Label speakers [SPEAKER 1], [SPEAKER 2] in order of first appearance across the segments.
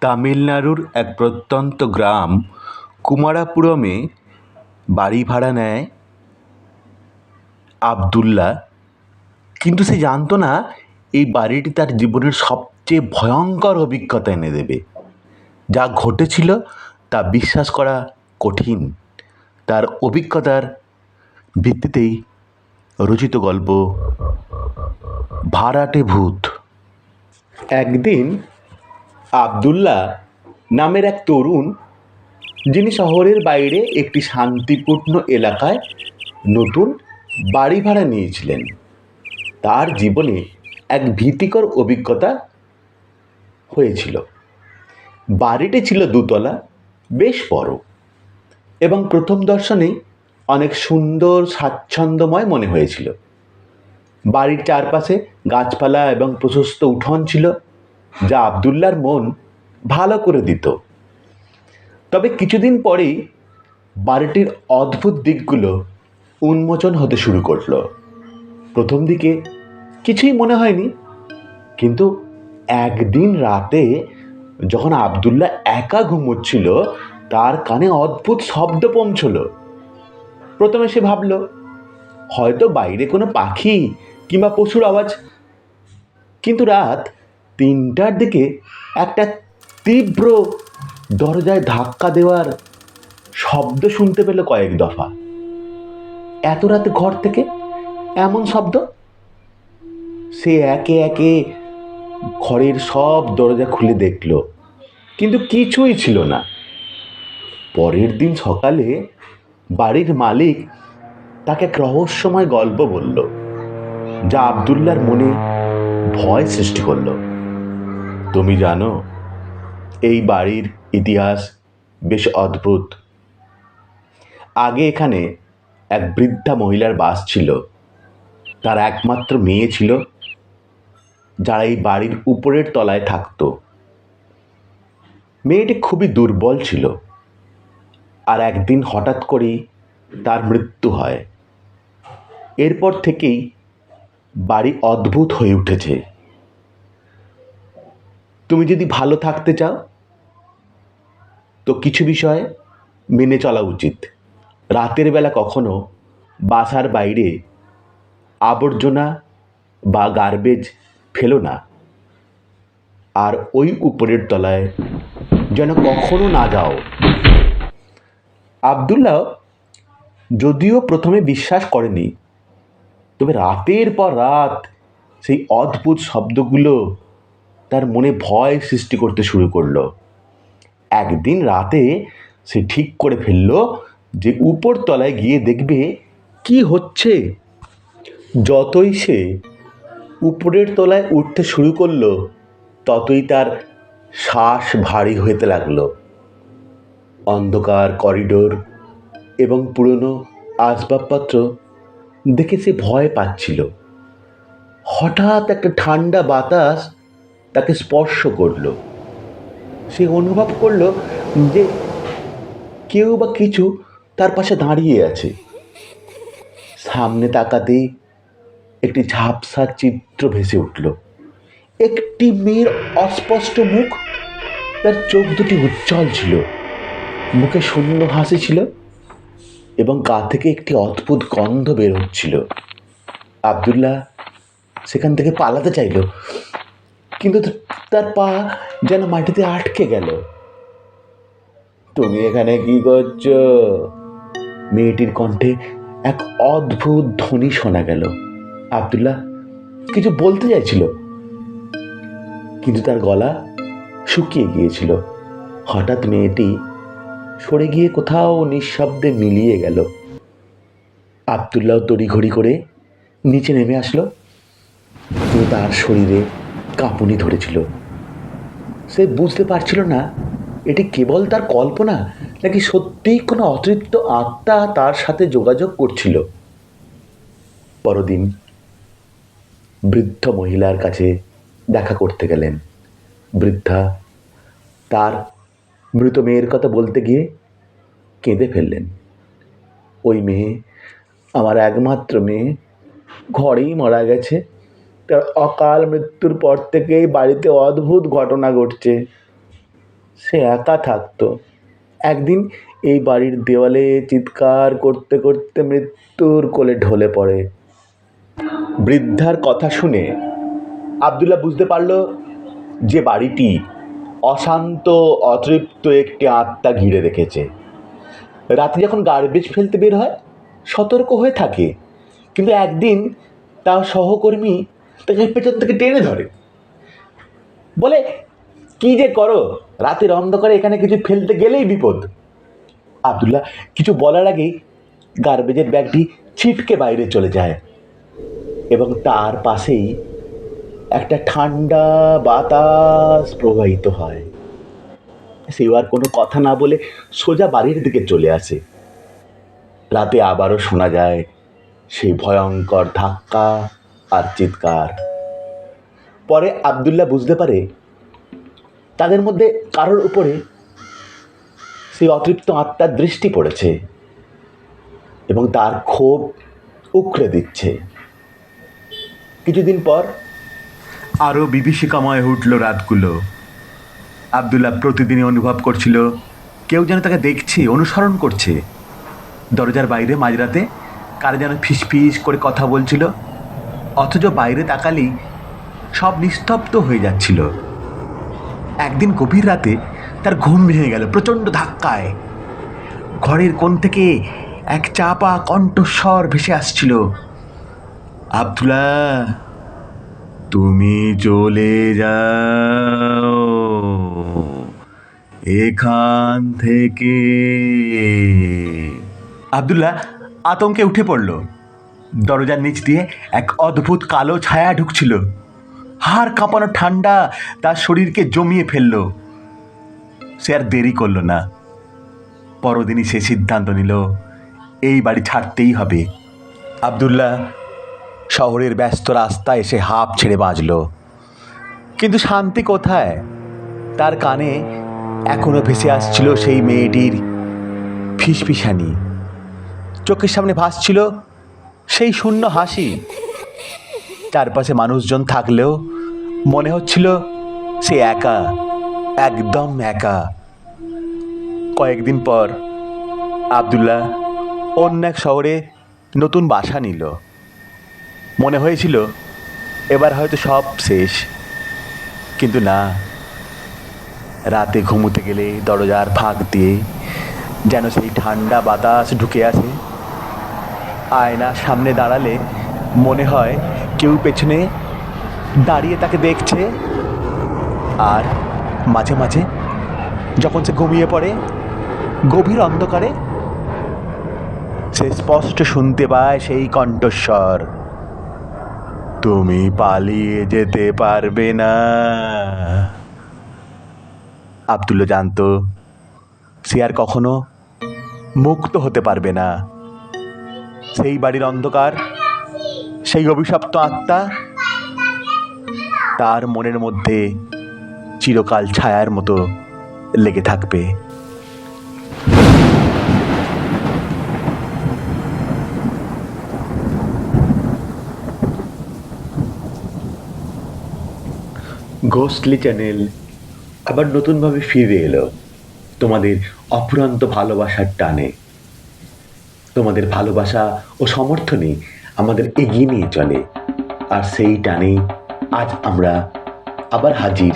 [SPEAKER 1] তামিলনাড়ুর এক প্রত্যন্ত গ্রাম কুমারাপুরমে বাড়ি ভাড়া নেয় আবদুল্লা কিন্তু সে জানতো না, এই বাড়িটি তার জীবনের সবচেয়ে ভয়ঙ্কর অভিজ্ঞতা এনে দেবে। যা ঘটেছিল তা বিশ্বাস করা কঠিন। তার অভিজ্ঞতার ভিত্তিতেই রচিত গল্প ভাড়াটে ভূত। একদিন আবদুল্লা নামের এক তরুণ, যিনি শহরের বাইরে একটি শান্তিপূর্ণ এলাকায় নতুন বাড়ি ভাড়া নিয়েছিলেন। তার জীবনে এক ভীতিকর অভিজ্ঞতা হয়েছিল। বাড়িটি ছিল দুতলা, বেশ বড় এবং প্রথম দর্শনেই অনেক সুন্দর, স্বাচ্ছন্দ্যময় মনে হয়েছিল। বাড়ির চারপাশে গাছপালা এবং প্রশস্ত উঠোন ছিল। যা আবদুল্লার মন ভালো করে দিত। তবে কিছুদিন পরেই বাড়িটির অদ্ভুত দিকগুলো উন্মোচন হতে শুরু করল। প্রথম দিকে কিছুই মনে হয়নি, কিন্তু একদিন রাতে যখন আবদুল্লাহ একা ঘুমোচ্ছিল, তার কানে অদ্ভুত শব্দ পৌঁছলো। প্রথমে সে ভাবল, হয়তো বাইরে কোনো পাখি কিংবা পশুর আওয়াজ। কিন্তু রাত তিনটার দিকে একটা তীব্র দরজায় ধাক্কা দেওয়ার শব্দ শুনতে পেল কয়েক দফা। এত রাতে ঘর থেকে এমন শব্দ? সে একে একে ঘরের সব দরজা খুলে দেখল, কিন্তু কিছুই ছিল না। পরের দিন সকালে বাড়ির মালিক তাকে এক রহস্যময় গল্প বলল, যা আবদুল্লার মনে ভয় সৃষ্টি করল। তুমি জানো, এই বাড়ির ইতিহাস বেশ অদ্ভুত। আগে এখানে এক বৃদ্ধা মহিলার বাস ছিল। তার একমাত্র মেয়ে ছিল, যারা এই বাড়ির উপরের তলায় থাকতো। মেয়েটি খুবই দুর্বল ছিল আর একদিন হঠাৎ করেই তার মৃত্যু হয়। এরপর থেকেই বাড়ি অদ্ভুত হয়ে উঠেছে। তুমি যদি ভালো থাকতে চাও, তো কিছু বিষয় মেনে চলা উচিত। রাতের বেলা কখনো বাসার বাইরে আবর্জনা বা গার্বেজ ফেলো না। আর ওই উপরের তলায় যেন কখনো না যাও। আবদুল্লাহ যদিও প্রথমে বিশ্বাস করেনি, তবে রাতের পর রাত সেই অদ্ভুত শব্দগুলো তার মনে ভয় সৃষ্টি করতে শুরু করল। একদিন রাতে সে ঠিক করে ফেলল যে উপর তলায় গিয়ে দেখবে কি হচ্ছে। যতই সে উপরের তলায় উঠতে শুরু করল, ততই তার শ্বাস ভারী হতে লাগল। অন্ধকার করিডোর এবং পুরনো আসবাবপত্র দেখে সে ভয় পাচ্ছিল। হঠাৎ একটা ঠান্ডা বাতাস তাকে স্পর্শ করল। সে অনুভব করল যে কেউ বা কিছু তার পাশে দাঁড়িয়ে আছে। সামনে তাকাতেই একটি ঝাপসা চিত্র ভেসে উঠল। একটি মেয়ের অস্পষ্ট মুখ, তার চোখ দুটি উজ্জ্বল ছিল। মুখে শূন্য হাসি ছিল এবং গা থেকে একটি অদ্ভুত গন্ধ বের হচ্ছিল। আবদুল্লাহ সেখান থেকে পালাতে চাইল। কিন্তু তার পা যেন মাটিতে আটকে গেল। তুমি এখানে কি করছ? মেয়েটির কণ্ঠে এক অদ্ভুত ধ্বনি শোনা গেল। আবদুল্লাহ কিছু বলতে চাইছিল, কিন্তু তার গলা শুকিয়ে গিয়েছিল। হঠাৎ মেয়েটি সরে গিয়ে কোথাও নিঃশব্দে মিলিয়ে গেল। আবদুল্লাহ তড়িঘড়ি করে নিচে নেমে আসলো। তার শরীরে কাঁপুনি ধরেছিল। সে বুঝতে পারছিল না, এটি কেবল তার কল্পনা নাকি সত্যিই কোনো অতৃপ্ত আত্মা তার সাথে যোগাযোগ করছিল। পরদিন বৃদ্ধ মহিলার কাছে দেখা করতে গেলেন। বৃদ্ধা তার মৃত মেয়ের কথা বলতে গিয়ে কেঁদে ফেললেন। ওই মেয়ে আমার একমাত্র মেয়ে, ঘরেই মারা গেছে। তার অকাল মৃত্যুর পর থেকেই বাড়িতে অদ্ভুত ঘটনা ঘটছে। সে একা থাকতো। একদিন এই বাড়ির দেওয়ালে চিৎকার করতে করতে মৃত্যুর কোলে ঢলে পড়ে। বৃদ্ধার কথা শুনে আবদুল্লাহ বুঝতে পারল যে বাড়িটি অশান্ত, অতৃপ্ত একটি আত্মা ঘিরে রেখেছে। রাতে যখন গার্বেজ ফেলতে বের হয়, সতর্ক হয়ে থাকে। কিন্তু একদিন তার সহকর্মী তাকে পেছন থেকে টেনে ধরে। বলে, কি যে করো? রাতের অন্ধকারে এখানে কিছু ফেলতে গেলেই বিপদ। আবদুল্লাহ, কিছু বলার আগেই গার্বেজের ব্যাগটি ছিটকে বাইরে চলে যায় এবং তার পাশেই একটা ঠান্ডা বাতাস প্রবাহিত হয়। সে আর কোনো কথা না বলে সোজা বাড়ির দিকে চলে আসে। রাতে আবারও শোনা যায় সেই ভয়ঙ্কর ধাক্কা আর চিৎকার। পরে আবদুল্লাহ বুঝতে পারে তাদের মধ্যে কারোর উপরে সেই অতৃপ্ত আত্মার দৃষ্টি পড়েছে এবং তার ক্ষোভ উখড়ে দিচ্ছে। কিছুদিন পর আরও বিভীষিকাময় উঠল রাতগুলো। আবদুল্লাহ প্রতিদিনই অনুভব করছিল, কেউ যেন তাকে দেখছে, অনুসরণ করছে। দরজার বাইরে মাঝরাতে কারে যেন ফিস ফিস করে কথা বলছিল। অথচ বাইরে তাকালেই সব নিস্তব্ধ হয়ে যাচ্ছিল। একদিন গভীর রাতে তার ঘুম ভেঙে গেল, প্রচণ্ড ধাক্কায়। ঘরের কোণ থেকে এক চাপা কণ্ঠস্বর ভেসে আসছিল। আবদুল্লাহ, তুমি চলে যাও। এখান থেকে আবদুল্লাহ আতঙ্কে উঠে পড়ল। দরজার নিচ দিয়ে এক অদ্ভুত কালো ছায়া ঢুকছিল। হাড় কাঁপানো ঠান্ডা তার শরীরকে জমিয়ে ফেলল। সে আর দেরি করল না। পরদিনই সে সিদ্ধান্ত নিল, এই বাড়ি ছাড়তেই হবে। আবদুল্লাহ শহরের ব্যস্ত রাস্তায় এসে হাঁপ ছেড়ে বাঁচল। কিন্তু শান্তি কোথায়? তার কানে এখনও ভেসে আসছিল সেই মেয়েটির ফিসফিসানি। চোখের সামনে ভাসছিল সেই শূন্য হাসি। চারপাশে মানুষজন থাকলেও মনে হচ্ছিল সে একা, একদম একা। কয়েকদিন পর আবদুল্লাহ অন্য এক শহরে নতুন বাসা নিল। মনে হয়েছিল এবার হয়তো সব শেষ। কিন্তু না, রাতে ঘুমোতে গেলে দরজার ফাঁক দিয়ে যেন সেই ঠান্ডা বাতাস ঢুকে আসে। আয়না সামনে দাঁড়ালে মনে হয় কেউ পেছনে দাঁড়িয়ে তাকে দেখছে। আর মাঝে মাঝে যখন সে ঘুমিয়ে পড়ে, গভীর অন্ধকারে সে স্পষ্ট শুনতে পায় সেই কণ্ঠস্বর, তুমি পালিয়ে যেতে পারবে না। আবদুল্লা জানতো, সে আর কখনো মুক্ত হতে পারবে না। সেই বাড়ির অন্ধকার, সেই অভিশপ্ত আত্মা, তার মনের মধ্যে চিরকাল ছায়ার মতো লেগে থাকবে। ঘোস্টলি চ্যানেল আবার নতুনভাবে ফিরে এলো তোমাদের অফুরন্ত ভালোবাসার টানে। তোমাদের ভালোবাসা ও সমর্থনে আমাদের এগিয়ে নিয়ে চলে। আর সেই টানে আজ আমরা আবার হাজির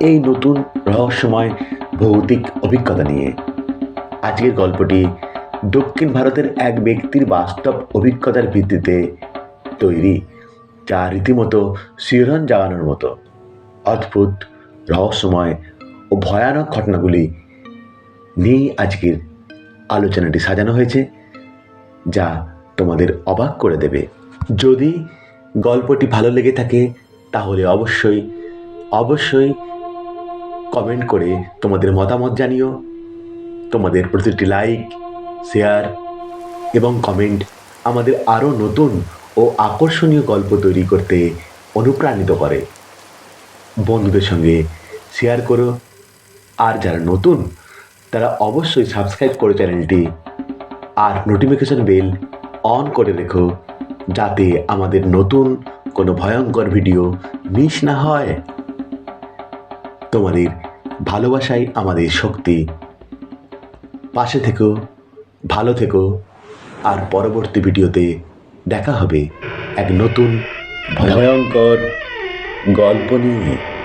[SPEAKER 1] এই নতুন রহস্যময় ভৌতিক অভিজ্ঞতা নিয়ে। আজকের গল্পটি দক্ষিণ ভারতের এক ব্যক্তির বাস্তব অভিজ্ঞতার ভিত্তিতে তৈরি, যা রীতিমতো শিহরণ জাগানোর মতো। অদ্ভুত, রহস্যময় ও ভয়ানক ঘটনাগুলি নিয়েই আজকের আলোচনাটি সাজানো হয়েছে। যা তোমাদের অবাক করে দেবে। যদি গল্পটি ভালো লেগে থাকে, তাহলে অবশ্যই অবশ্যই কমেন্ট করে তোমাদের মতামত জানিও, তোমাদের প্রতিটি লাইক শেয়ার এবং কমেন্ট আমাদের আরও নতুন ও আকর্ষণীয় গল্প তৈরি করতে অনুপ্রাণিত করে। বন্ধুদের সঙ্গে শেয়ার করো। আর যারা নতুন, তারা অবশ্যই সাবস্ক্রাইব করো চ্যানেলটি আর নোটিফিকেশন বেল অন করে রেখো, যাতে আমাদের নতুন কোনো ভয়ঙ্কর ভিডিও মিস না হয়। তোমাদের ভালোবাসাই আমাদের শক্তি। পাশে থেকো, ভালো থেকো, আর পরবর্তী ভিডিওতে দেখা হবে এক নতুন ভয়ঙ্কর গল্প নিয়ে।